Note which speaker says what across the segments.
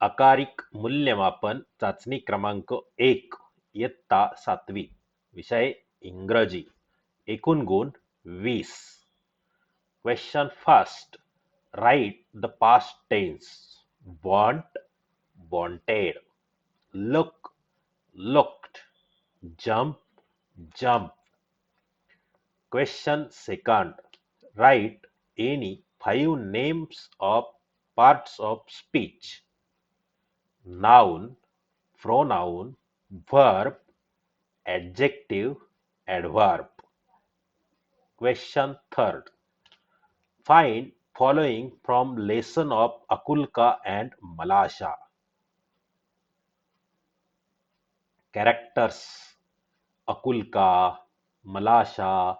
Speaker 1: अकारिक मूल्यमापन चाचणी क्रमांक एक, इयत्ता सातवी, विषय इंग्रजी, एकूण गुण वीस. Question first write the past tense bond bonded look looked jump jump question second write any five names of parts of speech noun pronoun verb adjective adverb. Question third. Find following from lesson of akulka and malasha. Characters. Akulka malasha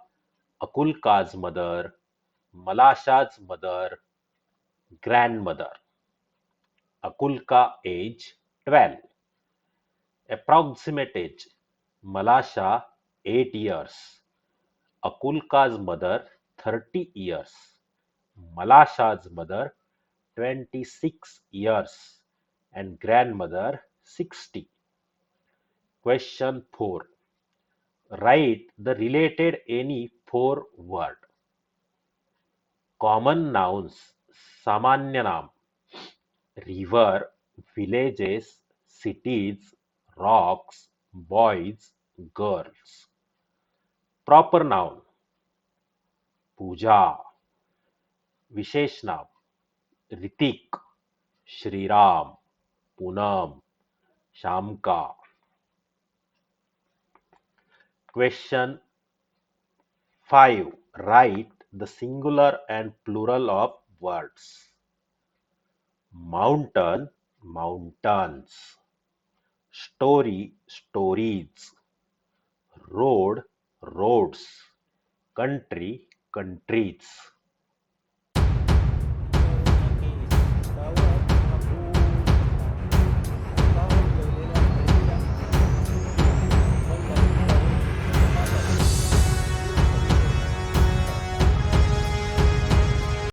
Speaker 1: akulka's mother malasha's mother grandmother Kulka age 12. Approximate age Malasha 8 years. Akulka's mother 30 years. Malasha's mother 26 years and grandmother 60. Question 4. Write the related any four word. Common nouns, samanya naam, river villages cities rocks boys girls proper noun पूजा विशेष नाम ऋतिक श्रीराम पूनम श्याम का Question 5. Write the singular and plural of words. Mountain, mountains. Story, stories. Road, roads. Country, countries.